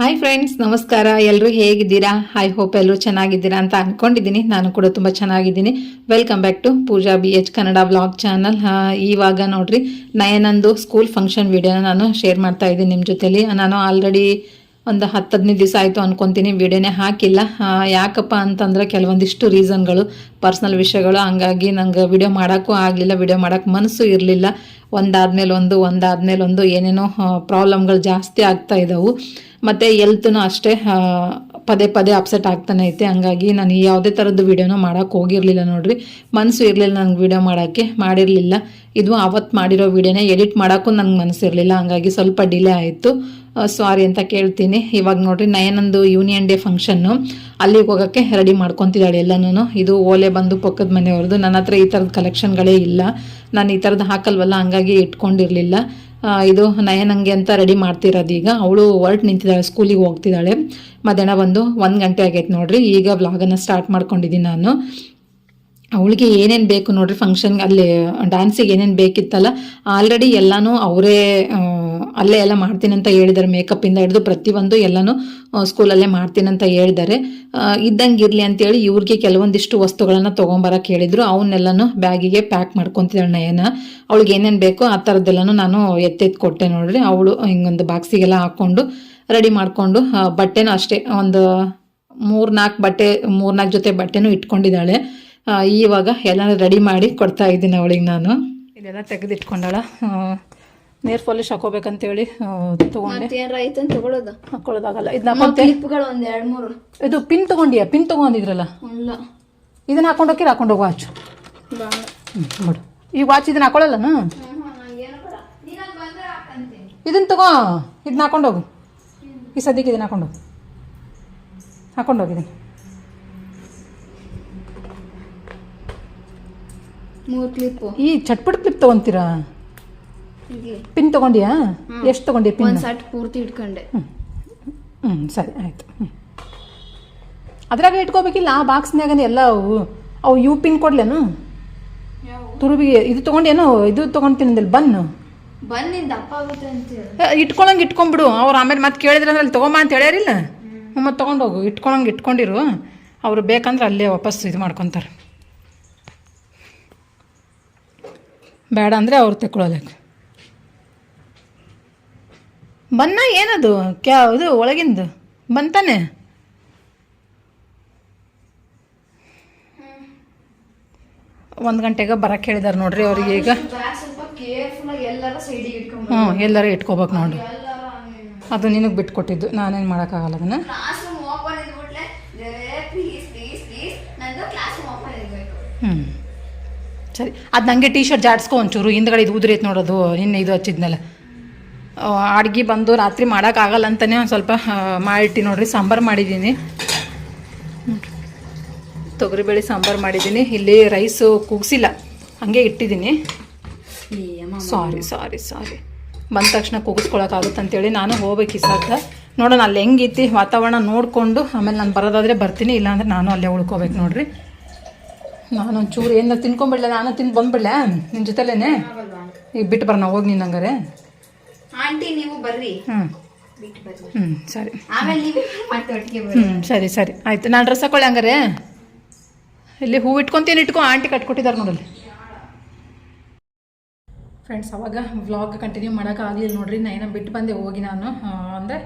Hi friends ನಮಸ್ಕಾರ. ಎಲ್ಲರೂ ಹೇಗಿದ್ದೀರಾ? ಐ ಹೋಪ್ ಎಲ್ಲರೂ ಚೆನ್ನಾಗಿದ್ದೀರಾ ಅಂತ ಅಂದ್ಕೊಂಡಿದ್ದೀನಿ ನಾನು ಕೂಡ ತುಂಬ ಚೆನ್ನಾಗಿದ್ದೀನಿ. Welcome back to Pooja B H Kannada blog channel ಇವಾಗ ನೋಡ್ರಿ, ನಯನಂದು ಸ್ಕೂಲ್ ಫಂಕ್ಷನ್ ವಿಡಿಯೋನ ನಾನು ಶೇರ್ ಮಾಡ್ತಾ ಇದ್ದೀನಿ ನಿಮ್ಮ ಜೊತೆಲಿ. ನಾನು ಆಲ್ರೆಡಿ ಒಂದು ಹತ್ತು ಹದಿನೈದು ದಿವಸ ಆಯಿತು ಅನ್ಕೊತೀನಿ, ವಿಡಿಯೋನೇ ಹಾಕಿಲ್ಲ. ಯಾಕಪ್ಪ ಅಂತಂದ್ರೆ ಕೆಲವೊಂದಿಷ್ಟು ರೀಸನ್ಗಳು, ಪರ್ಸ್ನಲ್ ವಿಷಯಗಳು, ಹಂಗಾಗಿ ನಂಗೆ ವಿಡಿಯೋ ಮಾಡೋಕ್ಕೂ ಆಗಲಿಲ್ಲ, ವಿಡಿಯೋ ಮಾಡೋಕ್ಕೆ ಮನಸ್ಸು ಇರಲಿಲ್ಲ. ಒಂದಾದ್ಮೇಲೆ ಒಂದು ಒಂದಾದ್ಮೇಲೆ ಒಂದು, ಏನೇನೋ ಪ್ರಾಬ್ಲಮ್ಗಳು ಜಾಸ್ತಿ ಆಗ್ತಾ ಇದ್ದಾವೆ ಮತ್ತು ಎಲ್ತೂ ಅಷ್ಟೇ ಪದೇ ಪದೇ ಅಪ್ಸೆಟ್ ಆಗ್ತಾನೆ ಐತೆ. ಹಂಗಾಗಿ ನಾನು ಯಾವುದೇ ಥರದ್ದು ವೀಡಿಯೋನೂ ಮಾಡೋಕ್ಕೆ ಹೋಗಿರಲಿಲ್ಲ ನೋಡಿರಿ. ಮನಸ್ಸು ಇರಲಿಲ್ಲ ನನಗೆ ವಿಡಿಯೋ ಮಾಡೋಕ್ಕೆ, ಮಾಡಿರಲಿಲ್ಲ. ಇದು ಅವತ್ತು ಮಾಡಿರೋ ವಿಡಿಯೋನೇ ಎಡಿಟ್ ಮಾಡೋಕ್ಕೂ ನನಗೆ ಮನಸ್ಸಿರಲಿಲ್ಲ. ಹಂಗಾಗಿ ಸ್ವಲ್ಪ ಡಿಲೇ ಆಯಿತು. ಸಾರಿ ಅಂತ ಕೇಳ್ತೀನಿ. ಇವಾಗ ನೋಡ್ರಿ, ನಯನಂದು ಯೂನಿಯನ್ ಡೇ ಫಂಕ್ಷನ್ನು ಅಲ್ಲಿಗೆ ಹೋಗೋಕ್ಕೆ ರೆಡಿ ಮಾಡ್ಕೊತಿದ್ದಾಳೆ ಎಲ್ಲನೂ ಇದು ಓಲೆ ಬಂದು ಪಕ್ಕದ ಮನೆಯವ್ರದ್ದು. ನನ್ನ ಹತ್ರ ಈ ಥರದ ಕಲೆಕ್ಷನ್ಗಳೇ ಇಲ್ಲ. ನಾನು ಈ ಥರದ್ದು ಹಾಕಲ್ವಲ್ಲ, ಹಂಗಾಗಿ ಇಟ್ಕೊಂಡಿರಲಿಲ್ಲ. ಇದು ನಯನಂಗೆ ಅಂತ ರೆಡಿ ಮಾಡ್ತಿರೋದು ಈಗ. ಅವಳು ಹೊರಟು ನಿಂತಿದ್ದಾಳೆ ಸ್ಕೂಲಿಗೆ ಹೋಗ್ತಿದ್ದಾಳೆ. ಮಧ್ಯಾಹ್ನ ಬಂದು ಒಂದು ಗಂಟೆ ಆಗೈತೆ ನೋಡ್ರಿ. ಈಗ ವ್ಲಾಗನ್ನು ಸ್ಟಾರ್ಟ್ ಮಾಡ್ಕೊಂಡಿದ್ದೀನಿ ನಾನು. ಅವಳಿಗೆ ಏನೇನು ಬೇಕು ನೋಡ್ರಿ ಫಂಕ್ಷನ್ಗೆ ಅಲ್ಲಿ ಡ್ಯಾನ್ಸಿಗೆ ಏನೇನು ಬೇಕಿತ್ತಲ್ಲ ಆಲ್ರೆಡಿ ಎಲ್ಲನೂ ಅವರೇ ಅಲ್ಲೇ ಎಲ್ಲ ಮಾಡ್ತೀನಿ ಅಂತ ಹೇಳಿದ್ದಾರೆ. ಮೇಕಪ್ಪಿಂದ ಹಿಡಿದು ಪ್ರತಿಯೊಂದು ಎಲ್ಲನೂ ಸ್ಕೂಲಲ್ಲೇ ಮಾಡ್ತೀನಿ ಅಂತ ಹೇಳಿದ್ದಾರೆ. ಇದ್ದಂಗೆ ಇರಲಿ ಅಂತೇಳಿ ಇವ್ರಿಗೆ ಕೆಲವೊಂದಿಷ್ಟು ವಸ್ತುಗಳನ್ನು ತೊಗೊಂಬರಕ್ಕೆ ಹೇಳಿದ್ರು. ಅವನ್ನೆಲ್ಲನೂ ಬ್ಯಾಗಿಗೆ ಪ್ಯಾಕ್ ಮಾಡ್ಕೊತಿದ್ದಾಳೆ ನಯನ. ಅವಳಿಗೆ ಏನೇನು ಬೇಕೋ ಆ ಥರದ್ದೆಲ್ಲನೂ ನಾನು ಎತ್ತೆತ್ತು ಕೊಟ್ಟೆ ನೋಡ್ರಿ. ಅವಳು ಹಿಂಗೊಂದು ಬಾಕ್ಸಿಗೆಲ್ಲ ಹಾಕ್ಕೊಂಡು ರೆಡಿ ಮಾಡಿಕೊಂಡು ಬಟ್ಟೆನೂ ಅಷ್ಟೇ, ಒಂದು ಮೂರ್ನಾಲ್ಕು ಬಟ್ಟೆ ಮೂರ್ನಾಲ್ಕು ಜೊತೆ ಬಟ್ಟೆನೂ ಇಟ್ಕೊಂಡಿದ್ದಾಳೆ. ಇವಾಗ ಎಲ್ಲ ರೆಡಿ ಮಾಡಿ ಕೊಡ್ತಾ ಇದ್ದೀನಿ ಅವಳಿಗೆ ನಾನು. ಇದೆಲ್ಲ ತೆಗೆದಿಟ್ಕೊಂಡಾಳ? ನೇರ್ ಪಾಲಿಶ್ ಹಾಕೋಬೇಕಂತೇಳಿ ಐತೆ ತಗೊಳ್ಳೋದು ಹಾಕೊಳ್ಳೋದಾಗಲ್ಲ ಇದನ್ನ ಕ್ಲಿಪ್ಗಳು ಒಂದು ಎರಡ್ ಮೂರು. ಇದು ಪಿನ್ ತಗೊಂಡಿಯಾ? ಪಿನ್ ತಗೊಂಡಿದ್ರಲ್ಲ? ಇದನ್ನ ಹಾಕೊಂಡು ಹೋಗಿ ಹಾಕೊಂಡು ಹೋಗಿ ವಾಚ್ ಬೇಡ ಈ ವಾಚ್ ಇದನ್ನ ಹಾಕೊಳ್ಳಲ್ಲ ಇದನ್ನ ತಗೋ. ಇದನ್ನ ಹಾಕೊಂಡು ಹೋಗು. ಈ ಸದ್ಯಕ್ಕೆ ಇದನ್ನ ಹಾಕೊಂಡು ಹೋಗು. ಹಾಕೊಂಡು ಹೋಗಿದ್ದೀನಿ ಮೂರ್ ಕ್ಲಿಪ್ ಈ ಚಟ್ಪಟ್ ಕ್ಲಿಪ್ ತೊಗೊಂತೀರಾ? ಪಿನ್ ತಗೊಂಡಿಯಾ? ಎಷ್ಟು ತಗೊಂಡಿ ಪಿನ್? ಒಂದ್ ಸಟ್ ಪೂರ್ತಿ ಇಟ್ಕೊಂಡೆ. ಹ್ಞೂ ಸರಿ ಆಯಿತು. ಹ್ಞೂ ಅದ್ರಾಗ ಇಟ್ಕೋಬೇಕಿಲ್ಲ ಆ ಬಾಕ್ಸ್ನಾಗ ಎಲ್ಲ ಅವು ಅವು ಯು ಪಿನ್ ಕೊಡ್ಲೇನು? ತುರುಬಿಗೆ ಇದು ತೊಗೊಂಡೇನು? ಇದು ತೊಗೊಂತೀನಿ ಬನ್ನು. ಇಟ್ಕೊಳಂಗೆ ಇಟ್ಕೊಂಡ್ಬಿಡು. ಅವ್ರು ಆಮೇಲೆ ಮತ್ತೆ ಕೇಳಿದ್ರೆ ಅಂದ್ರೆ ಅಲ್ಲಿ ತೊಗೊಂಬ ಅಂತ ಹೇಳ್ಯಾರಿಲ್ಲ? ಮತ್ತೆ ತೊಗೊಂಡೋಗು. ಇಟ್ಕೊಳಂಗೆ ಇಟ್ಕೊಂಡಿರು. ಅವರು ಬೇಕಂದ್ರೆ ಅಲ್ಲೇ ವಾಪಸ್ ಇದು ಮಾಡ್ಕೊತಾರೆ. ಬೇಡ ಅಂದರೆ ಅವ್ರು ತೆಕ್ಕೊಳ್ಳೋದಕ್ಕೆ ಬನ್ನ ಏನದು? ಕ್ಯಾ, ಇದು ಒಳಗಿಂದು. ಬಂತಾನೆ ಒಂದು ಗಂಟೆಗೆ ಬರಕ್ಕೆ ಹೇಳಿದಾರೆ ನೋಡ್ರಿ ಅವ್ರಿಗೆ ಈಗ. ಹ್ಞೂ ಎಲ್ಲರೂ ಇಟ್ಕೋಬೇಕು ನೋಡ್ರಿ ಅದು ನಿನಗೆ ಬಿಟ್ಕೊಟ್ಟಿದ್ದು. ನಾನೇನು ಮಾಡೋಕ್ಕಾಗಲ್ಲ ಅದನ್ನು. ಹ್ಞೂ ಸರಿ. ಅದು ನನಗೆ ಟೀ ಶರ್ಟ್ ಜಾಡ್ಸ್ಕೊ ಒಂಚೂರು. ಹಿಂದ್ಗಡೆ ಇದು ಉದುರೈತೆ ನೋಡೋದು. ಇನ್ನು ಇದು ಹಚ್ಚಿದ್ನಲ್ಲ. ಅಡ್ಗೆ ಬಂದು ರಾತ್ರಿ ಮಾಡೋಕ್ಕಾಗಲ್ಲ ಅಂತಲೇ ಒಂದು ಸ್ವಲ್ಪ ಮಾಡಿಟ್ಟು ನೋಡಿರಿ ಸಾಂಬಾರು ಮಾಡಿದ್ದೀನಿ. ತೊಗರಿಬೇಳೆ ಸಾಂಬಾರು ಮಾಡಿದ್ದೀನಿ. ಇಲ್ಲಿ ರೈಸು ಕುಗ್ಸಿಲ್ಲ ಹಾಗೆ ಇಟ್ಟಿದ್ದೀನಿ. ಸಾರಿ ಸಾರಿ ಸಾರಿ ಬಂದ ತಕ್ಷಣ ಕೂಗಿಸ್ಕೊಳಕ್ಕಾಗುತ್ತೆ ಅಂತೇಳಿ ನಾನು ಹೋಗ್ಬೇಕು ಈ ಸಾಕ ನೋಡೋಣ ಅಲ್ಲಿ ಹೆಂಗೈತಿ ವಾತಾವರಣ ನೋಡಿಕೊಂಡು ಆಮೇಲೆ ನಾನು ಬರೋದಾದರೆ ಬರ್ತೀನಿ ಇಲ್ಲಾಂದ್ರೆ ನಾನು ಅಲ್ಲೇ ಉಳ್ಕೋಬೇಕು ನೋಡ್ರಿ. ನಾನು ಒಂಚೂರು ಏನಾರ ತಿನ್ಕೊಂಬಿಡ್ಲೆ ನಾನು ತಿಂದು ಬಂದ್ಬಿಡ್ಲೆ? ನಿನ್ನ ಜೊತೆಲೇನೆ? ಈಗ ಬಿಟ್ಟು ಬರೋಣ ಹೋಗಿ ನೀನು ಹಂಗಾರೆ. ಆಂಟಿ ನೀವು ಬರ್ರಿ. ಹ್ಞೂ ಬಿಟ್ಟು ಬರ್ರಿ. ಹ್ಞೂ ಸರಿ. ಆಮೇಲೆ ನೀವು ಮತ್ತೆ ಒಟ್ಟಿಗೆ ಬರ್ರಿ? ಹ್ಞೂ ಸರಿ ಸರಿ. ಆಯಿತು. ನಾನು ಡ್ರೆಸ್ ಹಾಕೊಳ್ಳಿ ಹಂಗಾರೆ. ಇಲ್ಲಿ ಹೂ ಇಟ್ಕೊಂತೀನಿ ಇಟ್ಕೊ. ಆಂಟಿ ಕಟ್ಕೊಟ್ಟಿದ್ದಾರೆ ನೋಡಲ್ಲಿ. ಫ್ರೆಂಡ್ಸ್ ಅವಾಗ ವ್ಲಾಗ್ ಕಂಟಿನ್ಯೂ ಆಗಲಿಲ್ಲ ನೋಡ್ರಿ. ನೈನ ಬಿಟ್ಟು ಬಂದೆ ಹೋಗಿ ನಾನು. ಅಂದರೆ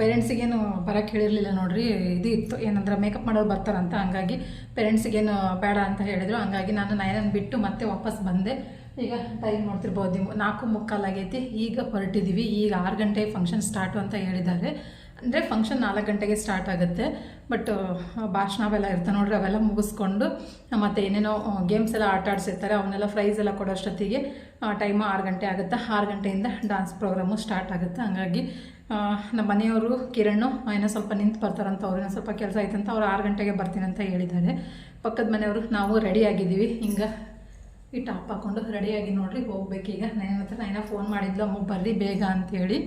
ಪೇರೆಂಟ್ಸಿಗೇನು ಬರೋಕ್ಕೆ ಹೇಳಿರಲಿಲ್ಲ ನೋಡ್ರಿ. ಇದು ಇತ್ತು. ಏನಂದ್ರೆ ಮೇಕಪ್ ಮಾಡೋರು ಬರ್ತಾರಂತ. ಹಂಗಾಗಿ ಪೇರೆಂಟ್ಸಿಗೇನು ಬೇಡ ಅಂತ ಹೇಳಿದ್ರು. ಹಂಗಾಗಿ ನಾನು ನೈನನ್ನು ಬಿಟ್ಟು ಮತ್ತೆ ವಾಪಸ್ ಬಂದೆ. ಈಗ ಟೈಮ್ ನೋಡ್ತಿರ್ಬೋದು ನೀವು ನಾಲ್ಕು ಮುಕ್ಕಾಲಾಗೈತಿ. ಈಗ ಹೊರಟಿದ್ದೀವಿ ಈಗ ಆರು ಗಂಟೆ ಫಂಕ್ಷನ್ ಸ್ಟಾರ್ಟು ಅಂತ ಹೇಳಿದ್ದಾರೆ. ಅಂದರೆ ಫಂಕ್ಷನ್ ನಾಲ್ಕು ಗಂಟೆಗೆ ಸ್ಟಾರ್ಟ್ ಆಗುತ್ತೆ. ಬಟ್ ಭಾಷಣ ಅವೆಲ್ಲ ಇರ್ತವೆ ನೋಡ್ರಿ, ಅವೆಲ್ಲ ಮುಗಿಸ್ಕೊಂಡು, ಮತ್ತು ಏನೇನೋ ಗೇಮ್ಸ್ ಎಲ್ಲ ಆಟ ಆಡಿಸಿರ್ತಾರೆ. ಅವನ್ನೆಲ್ಲ ಪ್ರೈಸ್ ಎಲ್ಲ ಕೊಡೋಷ್ಟೊತ್ತಿಗೆ ಟೈಮು ಆರು ಗಂಟೆ ಆಗುತ್ತೆ. ಆರು ಗಂಟೆಯಿಂದ ಡಾನ್ಸ್ ಪ್ರೋಗ್ರಾಮು ಸ್ಟಾರ್ಟ್ ಆಗುತ್ತೆ. ಹಾಗಾಗಿ ನಮ್ಮ ಮನೆಯವರು ಕಿರಣ್ ಏನೋ ಸ್ವಲ್ಪ ನಿಂತು ಬರ್ತಾರಂತ ಅವ್ರೇನೋ ಸ್ವಲ್ಪ ಕೆಲಸ ಆಯ್ತಂತ ಅವ್ರು ಆರು ಗಂಟೆಗೆ ಬರ್ತೀನಿ ಅಂತ ಹೇಳಿದ್ದಾರೆ. ಪಕ್ಕದ ಮನೆಯವರು, ನಾವು ರೆಡಿ ಆಗಿದ್ದೀವಿ. ಹಿಂಗೆ ಈ ಟಾಪ್ ಹಾಕೊಂಡು ರೆಡಿಯಾಗಿ ನೋಡ್ರಿ ಹೋಗ್ಬೇಕೀಗ ನಾನು ಹತ್ರ ನೈನ ಫೋನ್ ಮಾಡಿದ್ಲು, ಅಮ್ಮ ಬರ್ರಿ ಬೇಗ ಅಂತೇಳಿ.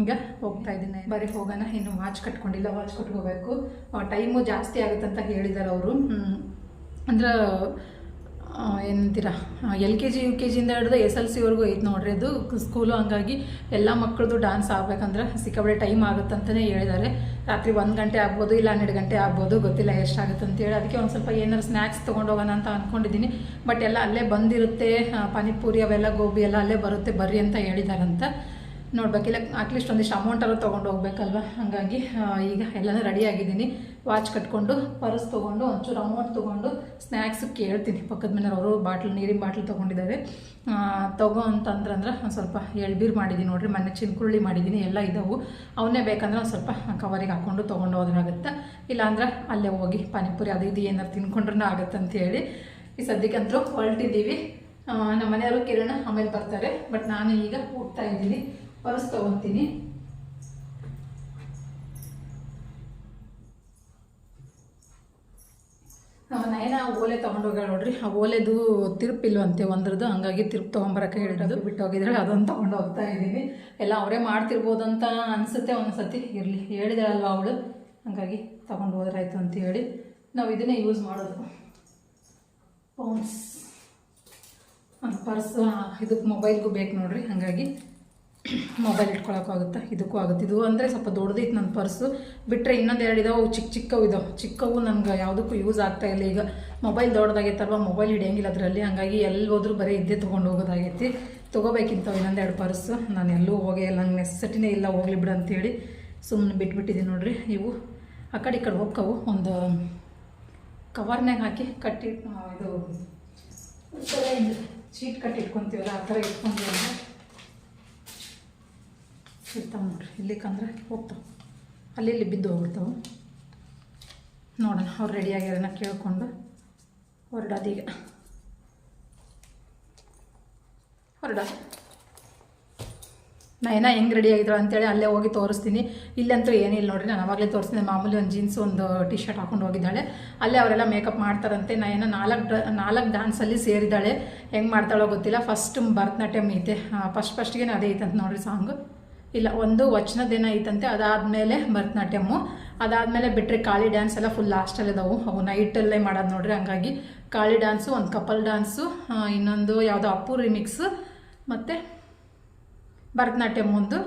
ಈಗ ಹೋಗ್ತಾ ಇದ್ದೀನಿ ಬರೀ ಹೋಗೋಣ. ಇನ್ನು ವಾಚ್ ಕಟ್ಕೊಂಡಿಲ್ಲ ವಾಚ್ ಕಟ್ಕೋಬೇಕು. ಟೈಮು ಜಾಸ್ತಿ ಆಗುತ್ತೆ ಅಂತ ಹೇಳಿದ್ದಾರೆ ಅವರು ಅಂದ್ರೆ ಏನಂತೀರ? L K G U K ಜಿಯಿಂದ ಹಿಡಿದು ಎಸ್ ಎಲ್ ಸಿವರೆಗೂ ಐತೆ ನೋಡ್ರಿ ಅದು ಸ್ಕೂಲು ಹಂಗಾಗಿ ಎಲ್ಲ ಮಕ್ಕಳದು ಡಾನ್ಸ್ ಆಗ್ಬೇಕಂದ್ರೆ ಸಿಕ್ಕಾಬಳೆ ಟೈಮ್ ಆಗುತ್ತಂತಲೇ ಹೇಳಿದ್ದಾರೆ ರಾತ್ರಿ ಒಂದು ಗಂಟೆ ಆಗ್ಬೋದು, ಇಲ್ಲ ಹನ್ನೆರಡು ಗಂಟೆ ಆಗ್ಬೋದು, ಗೊತ್ತಿಲ್ಲ ಎಷ್ಟಾಗುತ್ತೆ ಅಂತೇಳಿ ಅದಕ್ಕೆ ಒಂದು ಸ್ವಲ್ಪ ಏನಾರು ಸ್ನ್ಯಾಕ್ಸ್ ತೊಗೊಂಡೋಗೋಣ ಅಂತ ಅಂದ್ಕೊಂಡಿದ್ದೀನಿ ಬಟ್ ಎಲ್ಲ ಅಲ್ಲೇ ಬಂದಿರುತ್ತೆ. ಪಾನಿಪುರಿ ಅವೆಲ್ಲ, ಗೋಬಿ ಎಲ್ಲ ಅಲ್ಲೇ ಬರುತ್ತೆ. ಬರ್ರಿ ಅಂತ ಹೇಳಿದಾರಂತ. ನೋಡ್ಬೇಕಿಲ್ಲ ಅಟ್ಲೀಸ್ಟ್ ಒಂದಿಷ್ಟು ಅಮೌಂಟಲ್ಲೂ ತೊಗೊಂಡು ಹೋಗ್ಬೇಕಲ್ವ? ಹಾಗಾಗಿ ಈಗ ಎಲ್ಲನೂ ರೆಡಿ ಆಗಿದ್ದೀನಿ. ವಾಚ್ ಕಟ್ಕೊಂಡು ಪರ್ಸ್ ತೊಗೊಂಡು, ಒಂಚೂರು ಅಮೌಂಟ್ ತೊಗೊಂಡು ಸ್ನ್ಯಾಕ್ಸ್ ಕೇಳ್ತೀನಿ. ಪಕ್ಕದ ಮನೆಯವರು ಬಾಟ್ಲ್, ನೀರಿನ ಬಾಟ್ಲ್ ತೊಗೊಂಡಿದ್ದಾರೆ. ತಗೋ ಅಂತಂದ್ರಂದ್ರೆ ಒಂದು ಸ್ವಲ್ಪ ಎಳ್ಬೀರು ಮಾಡಿದ್ದೀನಿ ನೋಡಿರಿ. ಮೊನ್ನೆ ಚಿನ್ಕುರುಳಿ ಮಾಡಿದ್ದೀನಿ ಎಲ್ಲ ಇದ್ದಾವೆ ಅವನ್ನೇ ಬೇಕಂದ್ರೆ ಒಂದು ಸ್ವಲ್ಪ ಕವರಿಗೆ ಹಾಕ್ಕೊಂಡು ತೊಗೊಂಡು ಹೋದ್ರಾಗುತ್ತೆ ಇಲ್ಲಾಂದ್ರೆ ಅಲ್ಲೇ ಹೋಗಿ ಪಾನಿಪುರಿ ಅದು ಇದು ಏನಾರು ತಿನ್ಕೊಂಡ್ರೂ ಆಗುತ್ತೆ ಅಂತ ಹೇಳಿ ಈ ಸದ್ಯಕ್ಕಂತೂ ಹೊರಟಿದ್ದೀವಿ. ನಮ್ಮ ಮನೆಯವರು ಕಿರಣ ಆಮೇಲೆ ಬರ್ತಾರೆ. ಬಟ್ ನಾನು ಈಗ ಹೋಗ್ತಾ ಇದ್ದೀನಿ. ಪರ್ಸ್ ತಗೊತೀನಿ ನಮ್ಮ ನಯನ ಓಲೆ ತೊಗೊಂಡೋಗ್ಯಾಳ ನೋಡ್ರಿ. ಆ ಓಲೆದು ತಿರುಪಿಲ್ವಂತೆ ಒಂದ್ರದ್ದು. ಹಂಗಾಗಿ ತಿರುಪು ತೊಗೊಂಬರಕ್ಕೆ ಹೇಳಿರೋದು ಬಿಟ್ಟು ಹೋಗಿದ್ರೆ ಅದನ್ನು ತೊಗೊಂಡು ಹೋಗ್ತಾ ಇದ್ದೀವಿ ಎಲ್ಲ ಅವರೇ ಮಾಡ್ತಿರ್ಬೋದು ಅಂತ ಅನಿಸುತ್ತೆ ಒಂದ್ಸತಿ. ಇರಲಿ. ಹೇಳಿದಾಳಲ್ವ ಅವಳು. ಹಂಗಾಗಿ ತೊಗೊಂಡು ಹೋದ್ರಾಯ್ತು ಅಂತ ಹೇಳಿ ನಾವು ಇದನ್ನೇ ಯೂಸ್ ಮಾಡೋದು. ಪೌನ್ಸ್ ಪರ್ಸ್ ಇದಕ್ಕೆ ಮೊಬೈಲ್ಗೂ ಬೇಕು ನೋಡ್ರಿ. ಹಾಗಾಗಿ ಮೊಬೈಲ್ ಇಟ್ಕೊಳಕ್ಕಾಗುತ್ತೆ ಇದಕ್ಕೂ ಆಗುತ್ತೆ? ಇದು ಅಂದರೆ ಸ್ವಲ್ಪ ದೊಡ್ಡದಿತ್ತು ನನ್ನ ಪರ್ಸು ಬಿಟ್ಟರೆ ಇನ್ನೊಂದು ಎರಡು ಇದಾವೆ ಅವು ಚಿಕ್ಕ ಚಿಕ್ಕವು ಇದಾವೆ. ಚಿಕ್ಕವು ನನಗೆ ಯಾವುದಕ್ಕೂ ಯೂಸ್ ಆಗ್ತಾ ಇಲ್ಲ. ಈಗ ಮೊಬೈಲ್ ದೊಡ್ಡದಾಗೈತಲ್ವ? ಮೊಬೈಲ್ ಹಿಡಿಯಂಗಿಲ್ಲ ಅದರಲ್ಲಿ. ಹಾಗಾಗಿ ಎಲ್ಲಿ ಹೋದರೂ ಬರೀ ಇದ್ದೇ ತೊಗೊಂಡು ಹೋಗೋದಾಗೈತಿ. ತೊಗೋಬೇಕಿಂತ ಇನ್ನೊಂದು ಎರಡು ಪರ್ಸು ನಾನು ಎಲ್ಲೂ ಹೋಗೇ ಇಲ್ಲ. ನಂಗೆ ನೆಸೆಸಿಟಿನೇ ಇಲ್ಲ, ಹೋಗ್ಲಿ ಬಿಡು ಅಂತೇಳಿ ಸುಮ್ಮನೆ ಬಿಟ್ಬಿಟ್ಟಿದ್ದೀನಿ ನೋಡಿರಿ. ಇವು ಆ ಕಡೆ ಈ ಕಡೆ ಹೋಗ್ಕವು. ಒಂದು ಕವರ್ನಾಗ ಹಾಕಿ ಕಟ್ಟಿ ಇದು ಚೀಟ್ ಇದು ಶೀಟ್ ಕಟ್ಟಿ ಇಟ್ಕೊತೀವಲ್ಲ ಆ ಥರ ಇಟ್ಕೊಂತೀವಲ್ಲ. ಇರ್ತಾವೆ ನೋಡ್ರಿ. ಇಲ್ಲಿಕಂದ್ರೆ ಹೋಗ್ತಾವೆ. ಅಲ್ಲಿ ಇಲ್ಲಿ ಬಿದ್ದು ಹೋಗ್ಬಿಡ್ತಾವೆ. ನೋಡೋಣ, ಅವ್ರು ರೆಡಿ ಆಗ್ಯಾರನ್ನ ಕೇಳಿಕೊಂಡು ಹೊರಡೋದೀಗ ಹೊರಡ. ನಯನ ಹೆಂಗೆ ರೆಡಿ ಆಗಿದ್ರು ಅಂತೇಳಿ ಅಲ್ಲೇ ಹೋಗಿ ತೋರಿಸ್ತೀನಿ. ಇಲ್ಲಂತೂ ಏನಿಲ್ಲ ನೋಡಿರಿ, ನಾನು ಅವಾಗಲೇ ತೋರಿಸ್ತೀನಿ. ಮಾಮೂಲಿ ಒಂದು ಜೀನ್ಸ್ ಒಂದು ಟಿ ಶರ್ಟ್ ಹಾಕೊಂಡು ಹೋಗಿದ್ದಾಳೆ. ಅಲ್ಲೇ ಅವರೆಲ್ಲ ಮೇಕಪ್ ಮಾಡ್ತಾರಂತೆ. ನಯನ ನಾಲ್ಕು ಡ್ರ, ನಾಲ್ಕು ಡ್ಯಾನ್ಸಲ್ಲಿ ಸೇರಿದ್ದಾಳೆ. ಹೆಂಗೆ ಮಾಡ್ತಾಳೋ ಗೊತ್ತಿಲ್ಲ. ಫಸ್ಟ್ ಭರತನಾಟ್ಯಮ್ ಐತೆ. ಫಸ್ಟ್ ಫಸ್ಟ್ಗೆ ಅದೇ ಐತಂತ ನೋಡಿರಿ ಸಾಂಗು ಇಲ್ಲ, ಒಂದು ವಚನದೇನ ಐತಂತೆ ಅದಾದಮೇಲೆ ಭರತನಾಟ್ಯಮ್ಮು. ಅದಾದಮೇಲೆ ಬಿಟ್ಟರೆ ಕಾಳಿ ಡ್ಯಾನ್ಸ್ ಎಲ್ಲ ಫುಲ್ ಲಾಸ್ಟಲ್ಲಿ ಇದಾವೆ. ಅವು ನೈಟಲ್ಲೇ ಮಾಡೋದು ನೋಡ್ರಿ, ಹಂಗಾಗಿ ಕಾಳಿ ಡ್ಯಾನ್ಸು ಒಂದು ಕಪಲ್ ಡ್ಯಾನ್ಸು ಇನ್ನೊಂದು ಯಾವುದೋ ಅಪ್ಪು ರಿಮಿಕ್ಸ್ ಮತ್ತು ಭರತನಾಟ್ಯಮ್ ಒಂದು